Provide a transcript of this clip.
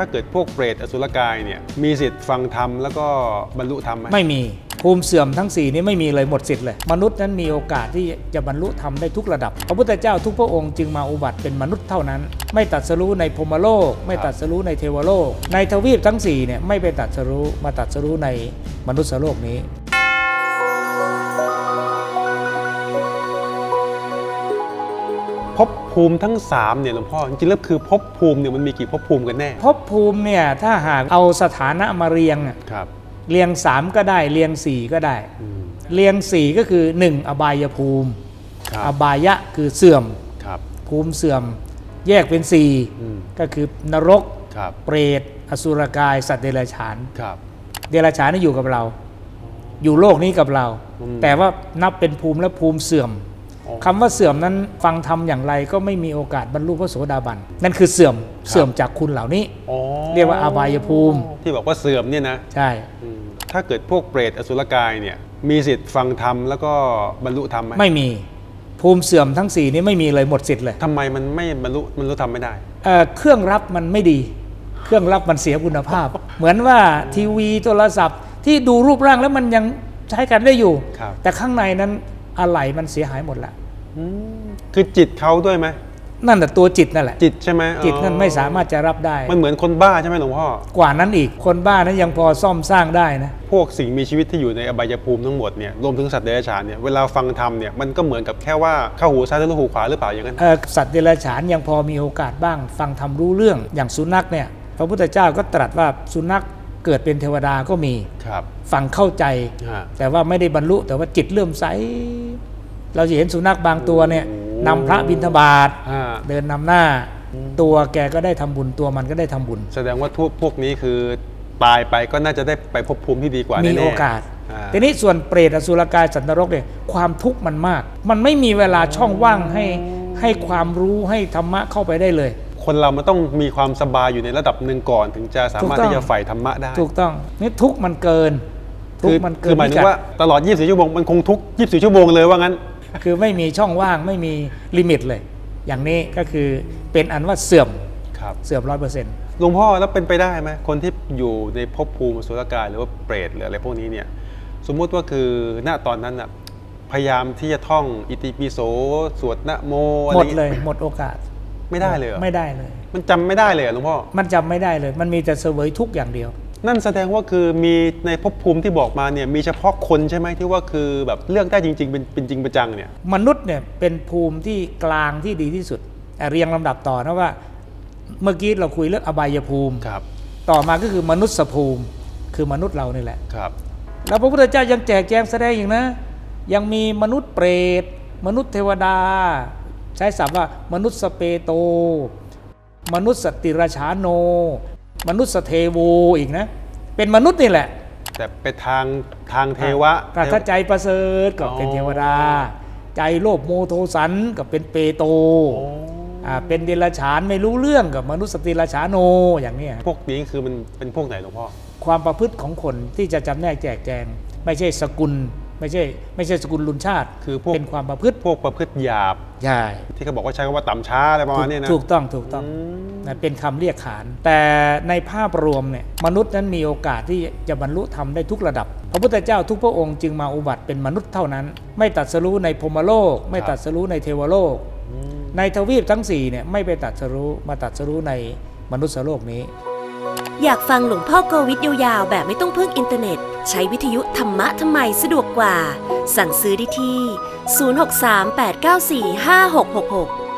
ถ้าเกิดพวกเปรตอสุรกายเนี่ยมีสิทธิ์ฟังธรรมแล้วก็บรรลุธรรมไหมไม่มีภูมิเสื่อมทั้ง 4 นี้ไม่มีเลยหมดสิทธิ์เลย มนุษย์นั้นมีโอกาสที่จะบรรลุธรรมได้ทุกระดับ พระพุทธเจ้าทุกพระองค์จึงมาอุบัติเป็นมนุษย์เท่านั้น ไม่ตัดสรู้ในพรมโลก ไม่ตัดสรู้ในเทวโลก ในทวีปทั้ง4เนี่ยไม่ไปตัดสรู้มาตัดสรู้ในมนุษย์โลกนี้ ภพภูมิทั้ง3เนี่ยหลวงพ่อจริงๆแล้วคือภพภูมิเนี่ยมันมีกี่ภพภูมิกันแน่ภพภูมิเนี่ยถ้าหากเอาสถานะมาเรียงอะครับ เรียง3ก็ได้เรียง4ก็ได้ อืม เรียง4ก็คือ1อบายภูมิ ครัอบบายะคือเสื่อม ครับ ภูมิเสื่อม แยกเป็นอืม4ก็คือนรก ครับเปรต อสุรกาย สัตว์เดรัจฉาน ครับ เดรัจฉานนี่อยู่กับเรา อยู่โลกนี้กับเรา อืม แต่ว่านับเป็นภูมิและภูมิเสื่อมอ๋อ คำว่าเสื่อมนั้นฟังทำอย่างไรก็ไม่มีโอกาสบรรลุพระโสดาบัน นั่นคือเสื่อมเสื่อมจากคุณเหล่านี้อ๋อเรียกว่าอบายภูมิ ที่บอกว่าเสื่อมเนี่ยนะใช่อืมถ้าเกิดพวกเปรตอสุรกายเนี่ยมีสิทธิ์ฟังธรรมแล้วก็บรรลุธรรมไหมไม่มีภูมิเสื่อมทั้งสี่นี้ไม่มีเลยหมดสิทธิ์เลยทำไมมันไม่บรรลุบรรลุธรรมไม่ได้เอ่อเครื่องรับมันไม่ดี เครื่องรับมันเสียคุณภาพ เหมือนว่าทีวีโทรศัพท์ที่ดูรูปร่างแล้วมันยังใช้กันได้อยู่ครับแต่ข้างในนั้น อะไหล่มันเสียหายหมดละอืมคือจิตเขาด้วยไหมนั่นแต่ตัวจิตนั่นแหละ จิตใช่ไหมจิตนั้นไม่อ๋อสามารถจะรับได้ มันเหมือนคนบ้าใช่ไหมหลวงพ่อกว่านั้นอีกคนบ้านั้นยังพอซ่อมสร้างได้นะพวกสิ่งมีชีวิตที่อยู่ในอบายภูมิทั้งหมดเนี่ยรวมถึงสัตว์เดรัจฉานเนี่ยเวลาฟังธรรมเนี่ยมันก็เหมือนกับแค่ว่าเข้าหูซ้ายทะลุหูขวาหรือเปล่าอย่างนั้นเอ่อสัตว์เดรัจฉานยังพอมีโอกาสบ้าง ฟังทำรู้เรื่องอย่างสุนัขเนี่ยพระพุทธเจ้าก็ตรัสว่าสุนัขเกิดเป็นเทวดาก็มีครับ ฟังเข้าใจฮะแต่ว่าไม่ได้บรรลุแต่ว่าจิตเลื่อมใส เราจะเห็นสุนัขบางตัวเนี่ยโอ้นำพระบิณฑบาตฮะเดินนำหน้า ตัวแกก็ได้ทำบุญตัวมันก็ได้ทำบุญ แสดงว่าพวกพวกนี้คือตายไปก็น่าจะได้ไปภพภูมิที่ดีกว่ามีแน่ๆโอกาสอ่าทีนี้ส่วนเปรตอสุรกายสัตว์นรกเนี่ยความทุกข์มันมาก มันไม่มีเวลาช่องว่างให้ให้ความรู้ให้ธรรมะเข้าไปได้เลย คนเรามันต้องมีความสบายอยู่ในระดับหนึ่งก่อน ถึงจะสามารถถูกต้องที่จะใฝ่ธรรมะได้ ถูกต้องนี่ทุกข์มันเกินทุกคือข์มันเกิคือนหมายถึงพิกัดว่าตลอด 24 ชั่วโมงมันคงทุก24 ชั่วโมงเลยว่างั้น คือไม่มีช่องว่างไม่มีลิมิตเลย อย่างนี้ก็คือเป็นอันว่าเสื่อมครับเสื่อมร้อยเปอร์เซ็นต์หลวงพ่อแล้วเป็นไปได้ไหมคนที่อยู่ในภพภูมิอสุรกายหรือว่าเปรตหรืออะไรพวกนี้เนี่ยสมมุติว่าคือณตอนนั้นน่ะพยายามที่จะท่องอิติปิโสสวดนะโมอะไรหมดงี้เลยหมดโอกาสไม่ได้เลยเหรอไม่ได้เลย มันจำไม่ได้เลยเหรอหลวงพ่อมันจำไม่ได้เลย มันมีแต่เสวยทุกข์อย่างเดียว นั่นแสดงว่าคือมีในภพภูมิที่บอกมาเนี่ยมีเฉพาะคนใช่ไหมที่ว่าคือแบบเลือกได้จริง ๆ เป็นเป็นจริงเป็นจังเนี่ยมนุษย์เนี่ยเป็นภูมิที่กลางที่ดีที่สุดอะเรียงลำดับต่อนะว่า เมื่อกี้เราคุยเรื่องอบายภูมิครับ ต่อมาก็คือมนุษย์ภูมิ คือมนุษย์เรานี่แหละครับ แล้วพระพุทธเจ้ายังแจกแจงแสดงอีกนะ ยังมีมนุษย์เปรต มนุษย์เทวดา ใช้ศัพท์ว่ามนุษย์สเปโต มนุษย์สติราชาโน มนุษย์สเทโวอีกนะ เป็นมนุษย์นี่แหละ แต่ไปทางทางเทวะก็ถ้าใจประเสริฐก็เป็นเทวดา ใจโลภโมโทสันก็เป็นเปโตโอ้อ่าเป็นเดรัจฉานไม่รู้เรื่องกับมนุษย์สติราชาโนอย่างเนี้ยพวกนี้คือมันเป็นพวกไหนหลวงพ่อความประพฤติของคนที่จะจำแนกแจกแจง ไม่ใช่สกุล ไม่ใช่ไม่ใช่สกุลลุนชาติ คือพวกเป็นความประพฤติพวกประพฤติหยาบใช่ที่เขาบอกว่าใช้คำว่าต่ำช้าอะไรประมาณเนี้ยนะถูกต้องถูกต้องอืมนะเป็นคำเรียกขาน แต่ในภาพรวมเนี่ยมนุษย์นั้นมีโอกาสที่จะบรรลุธรรมได้ทุกระดับ พระพุทธเจ้าทุกพระองค์จึงมาอุบัติเป็นมนุษย์เท่านั้น ไม่ตัดสรู้ในพรหมโลก ไม่ตัดสรู้ในเทวโลกอืมในทวีปทั้งสี่เนี่ยไม่ไปตัดสรู้มาตัดสรู้ในมนุษย์โลกนี้ อยากฟังหลวงพ่อโควิดยาวๆแบบไม่ต้องพึ่งอินเทอร์เน็ต ใช้วิทยุธรรมะทำไมสะดวกกว่า สั่งซื้อได้ที่ 063 894 5666